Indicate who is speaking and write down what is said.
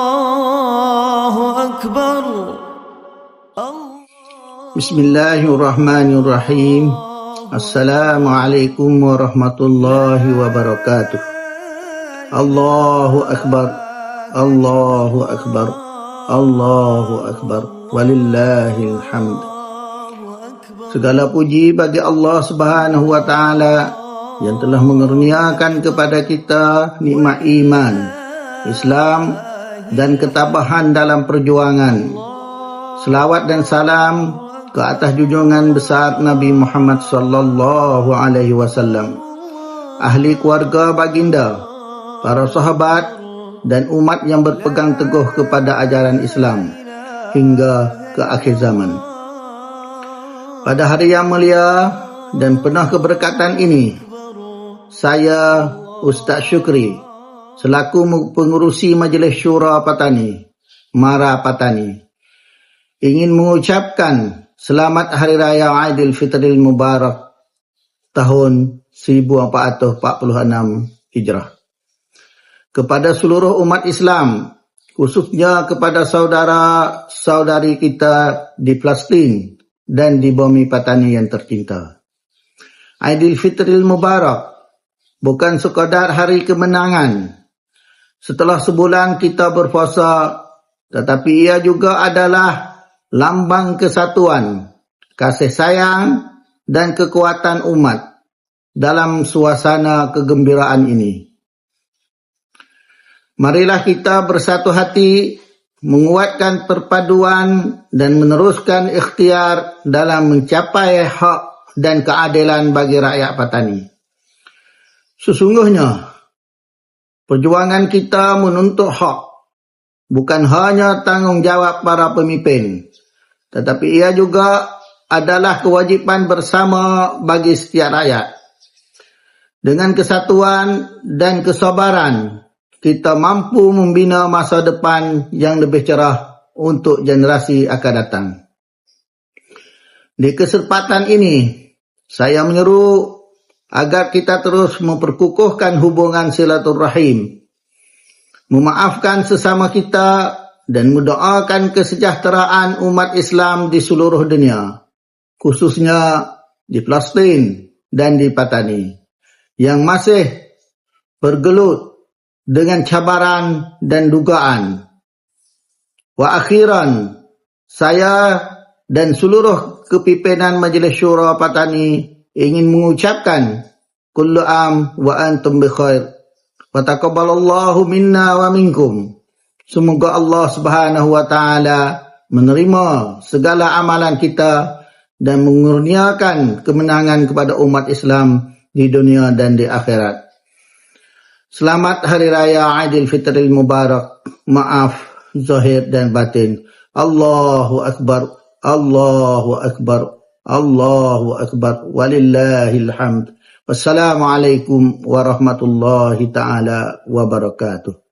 Speaker 1: الله أكبر
Speaker 2: بسم الله الرحمن الرحيم السلام عليكم ورحمة الله وبركاته الله أكبر الله أكبر الله أكبر ولله الحمد Segala puji bagi Allah Subhanahu wa taala yang telah mengerniakan kepada kita nikmat iman, Islam dan ketabahan dalam perjuangan. Selawat dan salam ke atas junjungan besar Nabi Muhammad sallallahu alaihi wasallam. Ahli keluarga baginda, para sahabat dan umat yang berpegang teguh kepada ajaran Islam hingga ke akhir zaman. Pada hari yang mulia dan penuh keberkatan ini, saya Ustaz Syukri selaku pengurusi Majlis Syura Patani, Mara Patani, ingin mengucapkan selamat Hari Raya Aidilfitril Mubarak tahun 1446 Hijrah. Kepada seluruh umat Islam, khususnya kepada saudara-saudari kita di Palestin dan di bumi Patani yang tercinta. Aidilfitril Mubarak bukan sekadar hari kemenangan. Setelah sebulan kita berpuasa, tetapi ia juga adalah lambang kesatuan, kasih sayang dan kekuatan umat dalam suasana kegembiraan ini. Marilah kita bersatu hati menguatkan perpaduan dan meneruskan ikhtiar dalam mencapai hak dan keadilan bagi rakyat Patani. Sesungguhnya, perjuangan kita menuntut hak bukan hanya tanggungjawab para pemimpin, tetapi ia juga adalah kewajipan bersama bagi setiap rakyat. Dengan kesatuan dan kesabaran, kita mampu membina masa depan yang lebih cerah untuk generasi akan datang. Di kesempatan ini, saya menyeru agar kita terus memperkukuhkan hubungan silaturahim, memaafkan sesama kita dan mendoakan kesejahteraan umat Islam di seluruh dunia, khususnya di Palestin dan di Patani, yang masih bergelut dengan cabaran dan dugaan. Wa akhiran, saya dan seluruh kepimpinan Majlis Syura Patani ingin mengucapkan kullu am wa antum bi khair. Wa taqabbalallahu minna wa minkum. Semoga Allah Subhanahu wa taala menerima segala amalan kita dan mengurniakan kemenangan kepada umat Islam di dunia dan di akhirat. Selamat Hari Raya Aidilfitril Mubarak. Maaf zahir dan batin. Allahu Akbar. Allahu Akbar. الله أكبر ولله الحمد والسلام عليكم ورحمة الله تعالى وبركاته